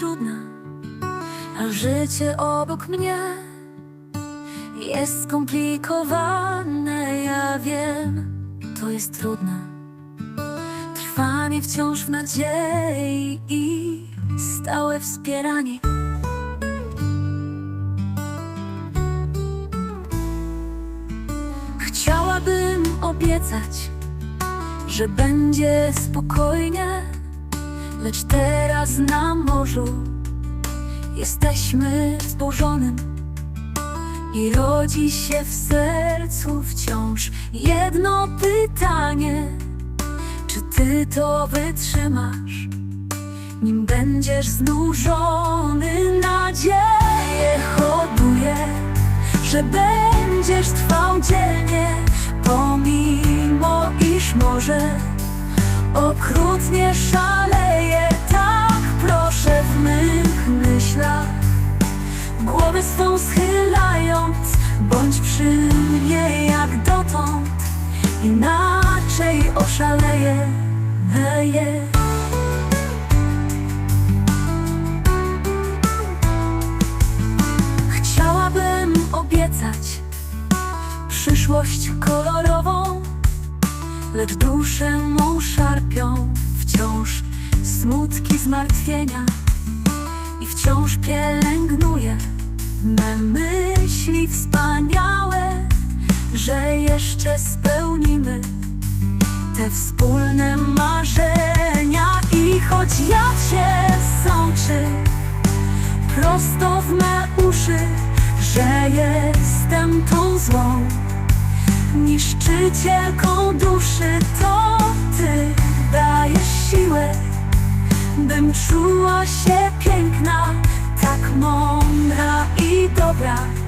trudna, a życie obok mnie jest skomplikowane. Ja wiem, to jest trudne. Trwanie wciąż w nadziei i stałe wspieranie. Chciałabym obiecać, że będzie spokojnie, lecz teraz na morzu jesteśmy zburzonym i rodzi się w sercu wciąż jedno pytanie: czy ty to wytrzymasz, nim będziesz znużony? Nadzieję hoduję, że będziesz trwał dzielnie, pomimo iż może okrutnie szaleje. Bądź przy mnie jak dotąd, inaczej oszaleję. Heje. Chciałabym obiecać przyszłość kolorową, lecz duszę mą szarpią wciąż smutki zmartwienia i wciąż pielęgnuję me myśli wspaniałe, że jeszcze spełnimy te wspólne marzenia i choć ja się sączy prosto w me uszy, że jestem tą złą niszczycielką duszy. To ty dajesz siłę, bym czuła się piękna, tak mądra i dobra,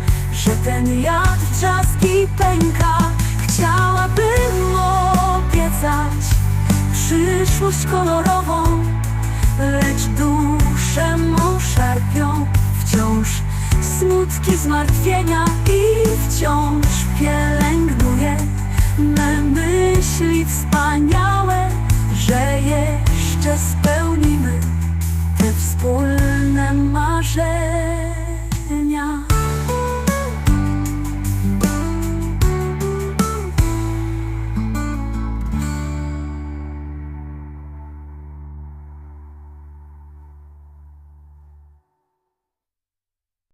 że ten jad trzaski pęka. Chciałabym obiecać przyszłość kolorową, lecz duszę mą szarpią wciąż smutki zmartwienia